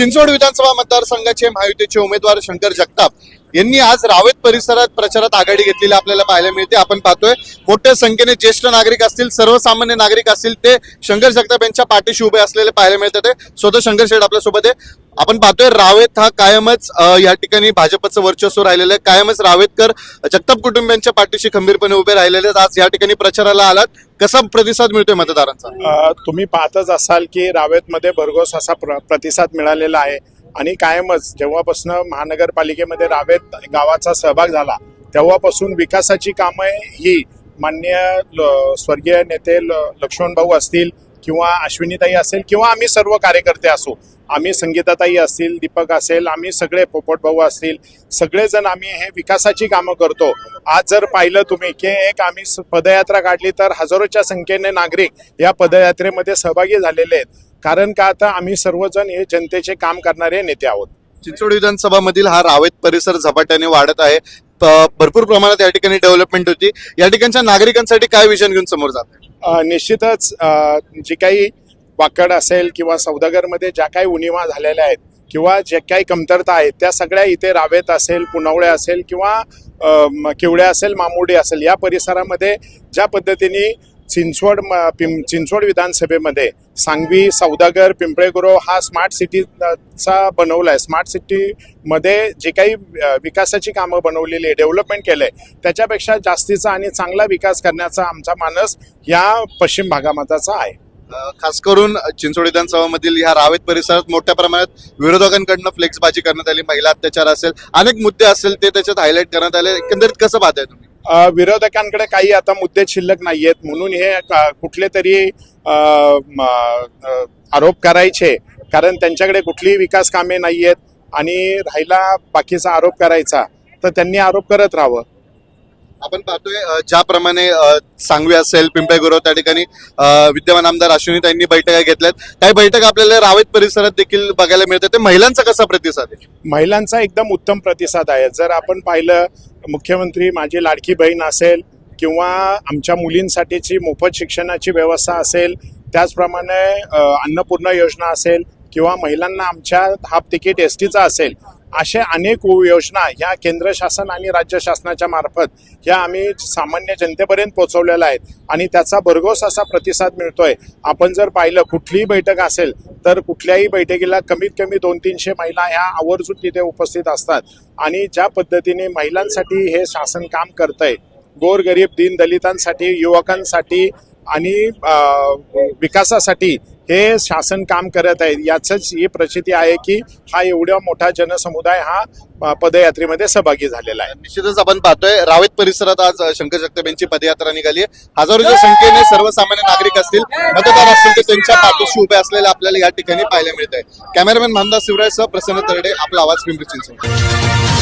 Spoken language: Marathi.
चिंचवड विधानसभा मतदारसंघाचे महायुतीचे उमेदवार शंकर जगताप यांनी आज रावेत परिसरात प्रचारात आघाडी घेतलेली आपल्याला पाहायला मिळते. आपण पाहतोय मोठ्या संख्येने ज्येष्ठ नागरिक असतील सर्वसामान्य नागरिक असतील ते शंकर जगताप यांच्या पाठीशी उभे असलेले पाहायला मिळतात. स्वतः शंकर शेठ आपल्यासोबत आहे. आपण पाहतोय रावेत हा कायमच या ठिकाणी भाजपचं वर्चस्व राहिलेलं आहे. कायमच रावेतकर जगताप कुटुंबियांच्या पाठीशी खंबीरपणे उभे राहिलेले आहेत. आज या ठिकाणी प्रचाराला आलात. कसा प्रतिसाद मिळतोय मतदारांचा? तुम्ही पाहतच असाल की रावेतमध्ये भरघोस असा प्र प्रतिसाद मिळालेला आहे. आणि कायमच जेव्हापासून महानगरपालिकेमध्ये रावेत गावाचा सहभाग झाला तेव्हापासून विकासाची कामं ही मान्य स्वर्गीय नेते ल- लक्ष्मण भाऊ असतील किंवा अश्विनीताई असेल किंवा आम्ही सर्व कार्यकर्ते असू आम्ही संगीताताई असतील दीपक असेल आम्ही सगळे पोपट भाऊ असतील सगळेजण आम्ही हे विकासाची कामं करतो. आज जर पाहिलं तुम्ही की एक आम्ही पदयात्रा काढली तर हजारोच्या संख्येने नागरिक या पदयात्रेमध्ये सहभागी झालेले आहेत. कारण का आता आम्ही सर्वजण हे जनतेचे काम करणारे नेते आहोत. चिंचवड विधानसभा मधील हा रावेत परिसर झपाट्याने वाढत आहे. भरपूर प्रमाणात या ठिकाणी डेव्हलपमेंट होती. या ठिकाणच्या नागरिकांसाठी काय विजन घेऊन समोर जात निश्चितच जी काही वाकड असेल किंवा सौदागरमध्ये ज्या काही उणिवा झालेल्या आहेत किंवा ज्या काही कमतरता आहेत त्या सगळ्या इथे रावेत असेल पुनवळे असेल किंवा अ, किवळे असेल मामुडी असेल या परिसरामध्ये ज्या पद्धतीने चिंचवड म- पिं चिंचवड विधानसभेमध्ये सांगवी सौदागर पिंपळेगुरो हा स्मार्ट सिटीचा बनवला आहे स्मार्ट सिटीमध्ये जे काही विकासाची कामं बनवलेली आहे डेव्हलपमेंट केलं आहे त्याच्यापेक्षा जास्तीचा आणि चांगला विकास करण्याचा आमचा मानस या पश्चिम भागामताचा आहे. खास करून चिंचवड विधानसभामधील ह्या रावेत परिसरात मोठ्या प्रमाणात विरोधकांकडनं फ्लेक्सबाजी करण्यात आली महिला अत्याचार असेल अनेक मुद्दे असेल ते त्याच्यात हायलाईट करण्यात आले. एकंदरीत कसं पाहताय तुम्ही? विरोधकांकडे काही आता मुद्दे शिल्लक नाहीयेत. म्हणून हे कुठले तरी आरोप करायचे. कारण त्यांच्याकडे कुठलीही विकास कामे नाहीयेत आणि राहिला बाकीचा आरोप करायचा तर त्यांनी आरोप करत राहावं. आपण पाहतोय ज्याप्रमाणे सांगवी असेल पिंपळेगुरो त्या ठिकाणी विद्यमान आमदार अश्विनीताईंनी बैठका घेतल्यात. काही बैठक आपल्याला रावेत परिसरात देखील बघायला मिळतात ते महिलांचा कसा प्रतिसाद आहे? महिलांचा एकदम उत्तम प्रतिसाद आहे. जर आपण पाहिलं मुख्यमंत्री माझी लाडकी बहीण असेल किंवा आमच्या मुलींसाठीची मोफत शिक्षणाची व्यवस्था असेल त्याचप्रमाणे अन्नपूर्ण अन्नपूर्णा योजना असेल किंवा महिलांना आमच्या हाफ तिकीट एस टीचा असेल अशा अनेक योजना ह्या केंद्र शासन आणि राज्य शासनाच्या मार्फत ह्या आम्ही सामान्य जनतेपर्यंत पोहोचवलेल्या आहेत. आणि त्याचा भरघोस असा प्रतिसाद मिळतोय. आपण जर पाहिलं कुठलीही बैठक असेल तर कुठल्याही बैठकीला कमीत कमी दोन तीनशे महिला ह्या आवर्जून तिथे उपस्थित असतात. आणि ज्या पद्धतीने महिलांसाठी हे शासन काम करतंय गोरगरीब दीनदलितांसाठी युवकांसाठी आणि विकासासाठी हे शासन काम करत आहे. याचंच ही प्रचिती आहे की हा एवढा मोठा जनसमुदाय हा पदयात्रेमध्ये सहभागी झालेला आहे. निश्चितच आपण पाहतोय. रावेत परिसरात आज शंकरशक्तबेंची शंकर पदयात्रा निघाली आहे. हजारोच्या संख्येने सर्वसामान्य नागरिक असतील मतदार असतील ते त्यांच्या पाठीशी उभे असलेले आपल्याला या ठिकाणी पाहायला मिळत आहे कॅमेरामॅन मानदास शिवराय सह प्रसन्न तरडे आपला आवाज पिंपरी चिंचवड.